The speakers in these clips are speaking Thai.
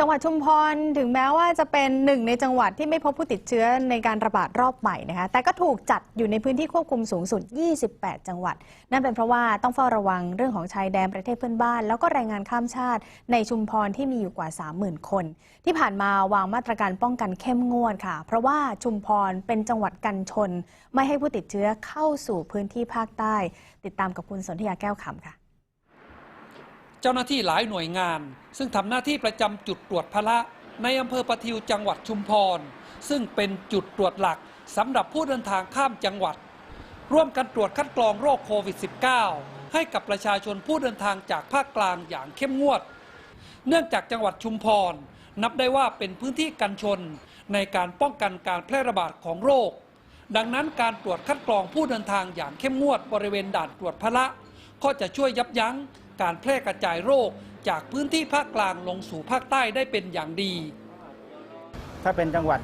จังหวัดชุมพรถึงแม้ว่าจะเป็นหนึ่งในจังหวัดที่ไม่พบผู้ติดเชื้อในการระบาดรอบใหม่นะคะแต่ก็ถูกจัดอยู่ในพื้นที่ควบคุมสูงสุด 28 จังหวัด นั่นเป็นเพราะว่าต้องเฝ้าระวังเรื่องของชายแดนประเทศเพื่อนบ้าน แล้วก็แรงงานข้ามชาติในชุมพรที่มีอยู่กว่า 30,000 คน ที่ผ่านมาวางมาตรการป้องกันเข้มงวดค่ะ เพราะว่าชุมพรเป็นจังหวัดกันชน ไม่ให้ผู้ติดเชื้อเข้าสู่พื้นที่ภาคใต้ ติดตามกับคุณสนธยาแก้วขำค่ะ เจ้าหน้าที่หลายหน่วยงาน ซึ่งทำหน้าที่ประจำจุดตรวจพละในอำเภอปะทิวจังหวัดชุมพร ซึ่งเป็นจุดตรวจหลักสำหรับผู้เดินทางข้ามจังหวัด ร่วมกันตรวจคัดกรองโรคโควิด -19 ให้กับประชาชนผู้เดินทางจากภาคกลางอย่างเข้มงวด เนื่องจากจังหวัดชุมพร นับได้ว่าเป็นพื้นที่กันชนในการป้องกันการแพร่ระบาดของโรค ดังนั้นการตรวจคัดกรองผู้เดินทางอย่างเข้มงวดบริเวณด่านตรวจพละ ก็จะช่วยยับยั้ง การแพร่กระจายโรค จากพื้นที่ภาคกลางลงสู่ภาคใต้ได้เป็นอย่างดี ถ้าเป็นจังหวัด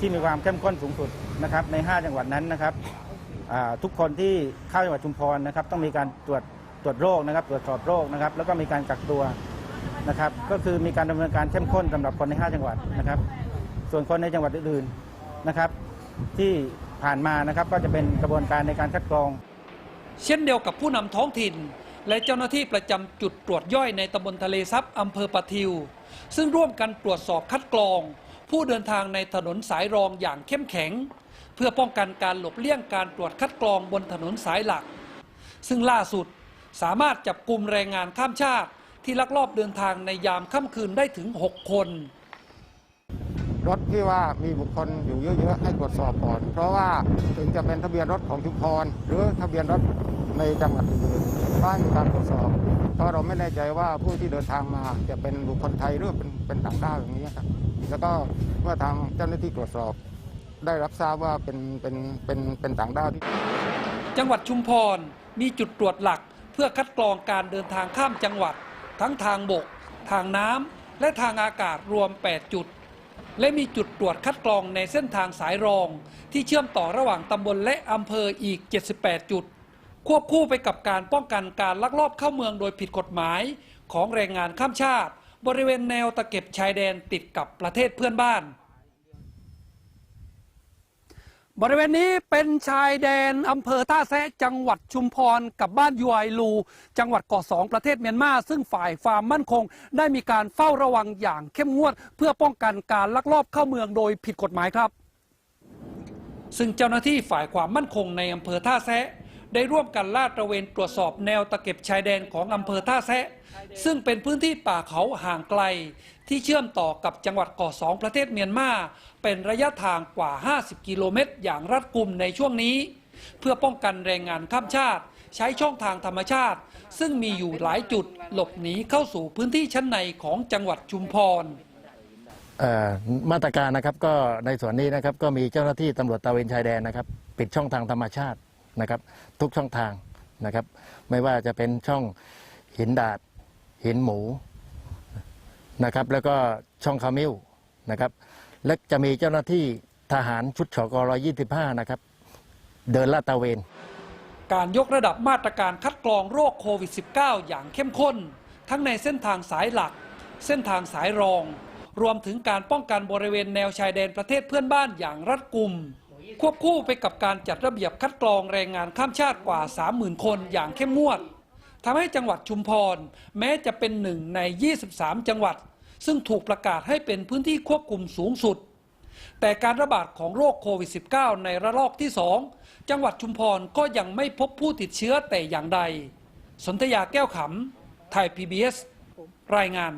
ที่มีความเข้มข้นสูงสุดนะครับใน 5 จังหวัดนั้นนะครับอ่าทุกคนที่เข้าจังหวัดชุมพรนะครับต้องมีการตรวจตรวจโรคนะครับ ตรวจสอบโรคนะครับ แล้วก็มีการกักตัวนะครับ ก็คือมีการดำเนินการเข้มข้นสำหรับคนใน 5 จังหวัดนะครับ ส่วนคนในจังหวัดอื่นๆนะครับ ที่ผ่านมานะครับก็จะเป็นกระบวนการในการคัดกรอง เช่นเดียวกับผู้นำท้องถิ่น และเจ้าหน้าที่ประจำจุดตรวจย่อยในตำบลทะเลซับอำเภอปะทิว ซึ่งร่วมกันตรวจสอบคัดกรอง ผู้เดินทางในถนนสายรองอย่างเข้มแข็ง เพื่อป้องกันการหลบเลี่ยงการตรวจคัดกรองบนถนนสายหลัก ซึ่งล่าสุดสามารถจับกลุ่มแรงงานข้ามชาติ ที่ลักลอบเดินทางในยามค่ำคืนได้ถึง 6 คน รถที่ว่ามีบุคคลอยู่เยอะๆให้ตรวจสอบก่อน เพราะว่าถึงจะเป็นทะเบียนรถของชุมพรหรือทะเบียนรถในจังหวัดอื่น ๆก็ให้มีการตรวจสอบ เพราะเราไม่แน่ใจว่าผู้ที่เดินทางมาจะเป็นบุคคลไทยหรือเป็นเป็นต่างด้าวอย่างนี้ครับแล้วก็เมื่อทางเจ้าหน้าที่ตรวจสอบ ได้รับทราบว่าเป็นเป็นเป็นเป็นต่างด้าวที่ จังหวัดชุมพรมีจุดตรวจหลักเพื่อคัดกรองการเดินทางข้ามจังหวัด ทั้งทางบก ทางน้ำและทางอากาศรวม 8 จุด และมีจุดตรวจคัดกรองในเส้นทางสายรอง ที่เชื่อมต่อระหว่างตำบลและอำเภออีก 78 จุด ควบคู่ไปกับการป้องกันการลักลอบเข้าเมืองโดยผิดกฎหมาย ของแรงงานข้ามชาติ บริเวณแนวตะเข็บชายแดนติดกับประเทศเพื่อนบ้าน บริเวณนี้เป็นชายแดนอำเภอท่าแซะจังหวัดชุมพรกับบ้านยวยลู จังหวัดเกาะสองประเทศเมียนมา ซึ่งฝ่ายความมั่นคง ได้มีการเฝ้าระวังอย่างเข้มงวด เพื่อป้องกันการลักลอบเข้าเมืองโดยผิดกฎหมายครับซึ่งเจ้าหน้าที่ฝ่ายความมั่นคงในอำเภอท่าแซะ ได้ร่วมกันลาดตระเวนตรวจสอบแนวตะเข็บชายแดนของอำเภอท่าแซะ ซึ่งเป็นพื้นที่ป่าเขาห่างไกล ที่เชื่อมต่อกับจังหวัดเกาะสองประเทศเมียนมาเป็นระยะทางกว่า 50 กิโลเมตร อย่างรัดกุมในช่วงนี้ เพื่อป้องกันแรงงานข้ามชาติ ใช้ช่องทางธรรมชาติ ซึ่งมีอยู่หลายจุดหลบหนีเข้าสู่พื้นที่ชั้นในของจังหวัดชุมพรเอ่อมาตรการนะครับก็ในส่วนนี้นะครับก็มีเจ้าหน้าที่ตำรวจตระเวนชายแดนนะครับ ปิดช่องทางธรรมชาติ นะครับทุกช่องทางนะครับไม่ว่าจะเป็นช่องหินดาดหินหมูนะครับแล้วก็ช่องขมิ้วนะครับและจะมีเจ้าหน้าที่ทหารชุดฉกร25 นะครับ เดินลาดตะเวน การยกระดับมาตรการคัดกรองโรคโควิด -19 อย่างเข้มข้น ทั้งในเส้นทางสายหลัก เส้นทางสายรอง รวมถึงการป้องกันบริเวณแนวชายแดนประเทศเพื่อนบ้านอย่างรัดกุม ควบคู่ไปกับการจัดระเบียบคัดกรองแรงงานข้ามชาติกว่า 30,000 คนอย่างเข้มงวดทำให้จังหวัดชุมพร แม้จะเป็นหนึ่งใน 23 จังหวัด ซึ่งถูกประกาศให้เป็นพื้นที่ควบคุมสูงสุด แต่การระบาดของโรคโควิด -19 ในระลอกที่ 2 จังหวัดชุมพรก็ยังไม่พบผู้ติดเชื้อแต่อย่างใด สนธยาแก้วขำไทย PBS รายงาน